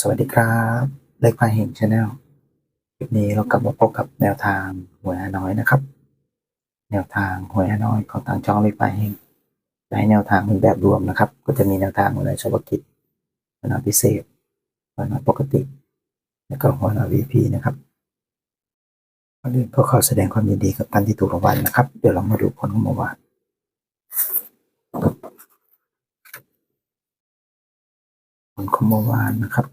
สวัสดีครับ เลขพาเฮงชาแนลคลิปนี้เรากลับมาพบกับแนวทางหวยฮานอยนะครับ แนวทางหวยฮานอยของทางช่องเลขพาเฮงจะให้แนวทางเป็นแบบรวมนะครับ ก็จะมีแนวทางหวยเฉพาะกิจหวยนอยพิเศษหวยนอยปกติ แล้วก็หวยนอยวีพีนะครับก่อนอื่นก็ขอแสดงความยินดีกับท่านที่ถูกรางวัลนะครับ เดี๋ยวเรามาดูผลของเมื่อวานผลของเมื่อวานนะครับ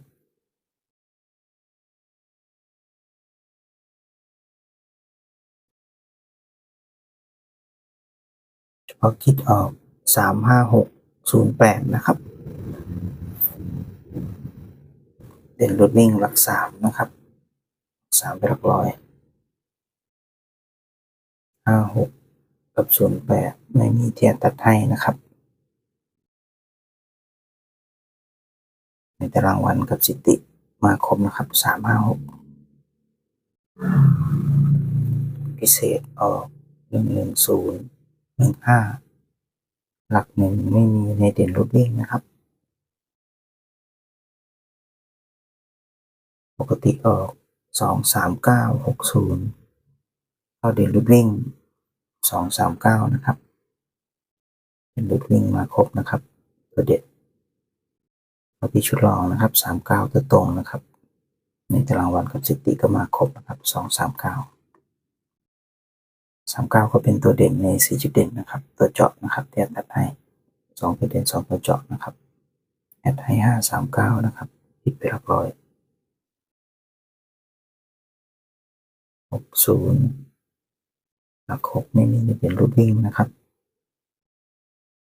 ฉพาะคิดออกสามห้าหกศูนย์แปดนะครับ เด่นรถวิ่งหลักสามนะครับสามเป็นหลักร้อยห้าหกกับศูนย์แปดไม่มีเทียนตัดให้นะครับ ในตารางวันกับสิติมาครบนะครับสามห้าหกพิเศษออกหนึ่ง หนึ่งห้าหลักหนึ่งไม่มีในเด่นรถวิ่งนะครับ ปกติออกสองสามเก้าหกศูนย์เข้าเด่นรถวิ่งสองสามเก้านะครับเด่นรถวิ่งมาครบนะครับ ตัวเด็ดแล้วที่ชุดรองนะครับสามเก้าตัวตรงนะครับ ในตารางวันกับสิติก็มาครบนะครับสองสามเก้า สามเก้าก็เป็นตัวเด่นในสี่จุดเด่นนะครับ ตัวเจาะนะครับที่แอดแอดให้สองตัวเด่นสองตัวเจาะนะครับแอดให้ห้าสามเก้านะครับผิดไปหลักร้อยหกศูนย์หลักหกไม่มีจะเป็นรูปวิ่งนะครับ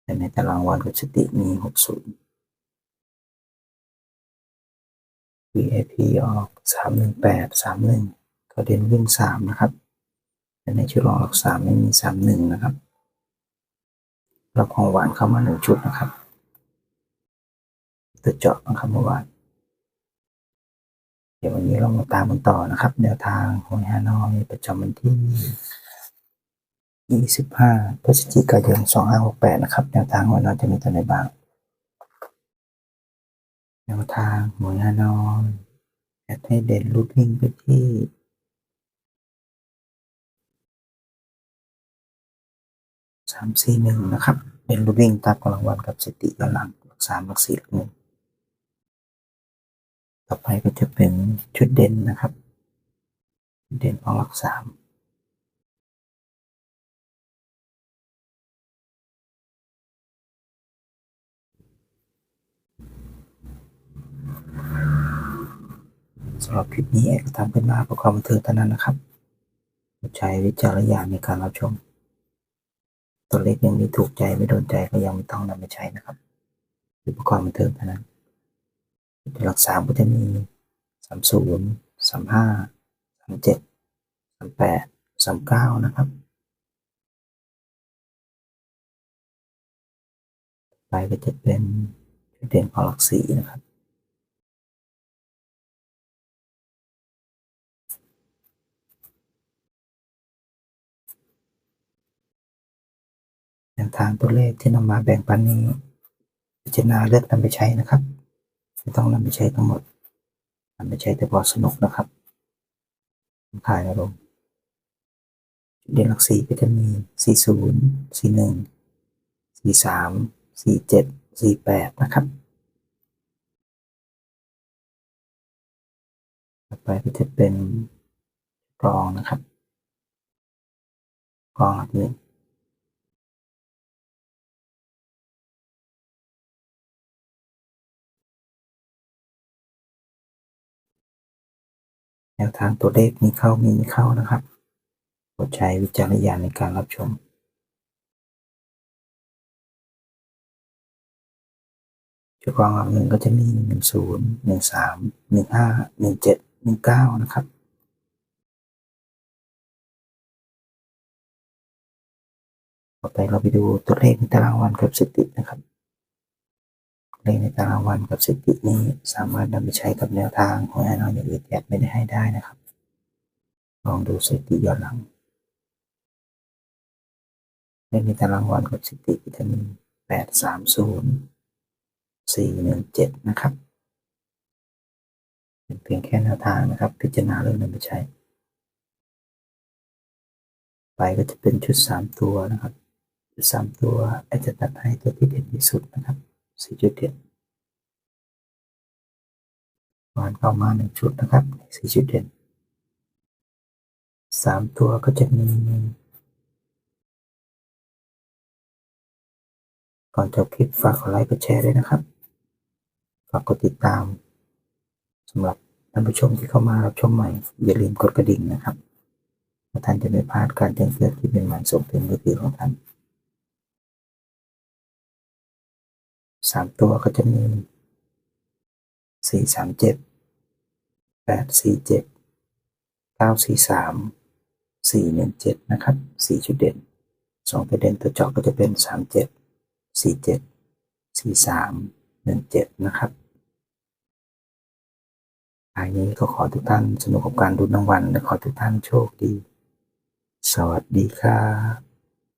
แต่ในตารางวันกับสติมีหกศูนย์ VIP ออกสามหนึ่งแปดสามหนึ่งก็เด่นวิ่งสามนะครับ แต่ในชุดรองหลักสามไม่มีสามหนึ่งนะครับรับของหวานเข้ามาหนึ่งชุดนะครับตัวเจาะนะครับเมื่อวานเดี๋ยววันนี้เรามาตามกันต่อนะครับแนวทางของฮานอยประจำวันที่ 25 พฤศจิกายน 2568 นะครับ แนวทางของเราจะมีตัวไหนบ้าง แนวทางหวยฮานอยแอดให้เด่นรูดวิ่งไปที่ สามสี่หนึ่งนะครับเด่นรูดวิ่งตามกำลังวันกับสติย้อนหลังหลักสามหลักสี่หลักหนึ่งต่อไปก็จะเป็นชุดเด่นนะครับเด่นของหลักสามสำหรับคลิปนี้เอกทำขึ้นมาเพื่อความบันเทิงเท่านั้นนะครับ ใช้วิจารณญาณในการรับชม ตัวเลขยังไม่ถูกใจไม่โดนใจก็ยังไม่ต้องนำไปใช้นะครับเพื่อความบันเทิงเท่านั้นหลักสามก็จะมีสามศูนย์สามห้าสามเจ็ดสามแปดสามเก้านะครับไปก็จะเป็นจุดเด่นของหลักสี่นะครับ แนวทางตัวเลขที่นำมาแบ่งปันนี้ พิจารณาเลือกนำไปใช้นะครับไม่ต้องนำไปใช้ทั้งหมดนำไปใช้แต่พอสนุกนะครับถ่ายอารมณ์เด่นหลักสี่ก็จะมีสี่ศูนย์สี่หนึ่งสี่สามสี่เจ็ดสี่แปดนะครับ ต่อไปก็จะเป็นกรองนะครับกรองหลักหนึ่ง นวทางตัวเลขมีเข้ามีไม่เข้านะครับโปรดใช้วิจารณญาณในการรับชมชุดกองหลักหนึ่งก็จะมีหนึ่งศูนย์หนึ่งสามหนึ่งห้าหนึ่งเจ็ดหนึ่งเก้านะครับต่อไปเราไปดูตัวเลขในตารางวันกับสถิตินะครับ เลขในตารางวันกับสถิตินี้สามารถนำไปใช้กับแนวทางของแอนนอยอย่างอื่นแอดไม่ได้ให้ได้นะครับ ลองดูสถิติย้อนหลังเลขในตารางวันกับสถิติก็จะมีแปดสามศูนย์สี่หนึ่งเจ็ดนะครับเป็นเพียงแค่แนวทางนะครับ พิจารณาเรื่องนั้นไปใช้ ไปก็จะเป็นชุดสามตัวนะครับ ชุดสามตัวอาจจะตัดให้ตัวที่เด่นที่สุดนะครับ สี่จุดเด่นวานเข้ามาหนึ่งชุดนะครับสี่จุดเด่นสามตัวก็จะมีก่อนจบคลิปฝากกดไลค์กดแชร์ด้วยนะครับ ฝากกดติดตามสำหรับท่านผู้ชมที่เข้ามารับชมใหม่ อย่าลืมกดกระดิ่งนะครับเพื่อท่านจะไม่พลาดการแจ้งเตือนคลิปใหม่ๆส่งถึงมือถือของท่าน สามตัวก็จะมีสี่สามเจ็ดแปดสี่เจ็ดเก้าสี่สามสี่หนึ่งเจ็ดนะครับสี่จุดเด่นสองตัวเด่นตัวจาะก็จะเป็นสามเจ็ดสี่เจ็ดสี่สามหนึ่งเจ็ดนะครับท้ายนี้ก็ขอทุกท่านสนุกกับการดูรางวัลและขอทุกท่านโชคดี สวัสดีครับ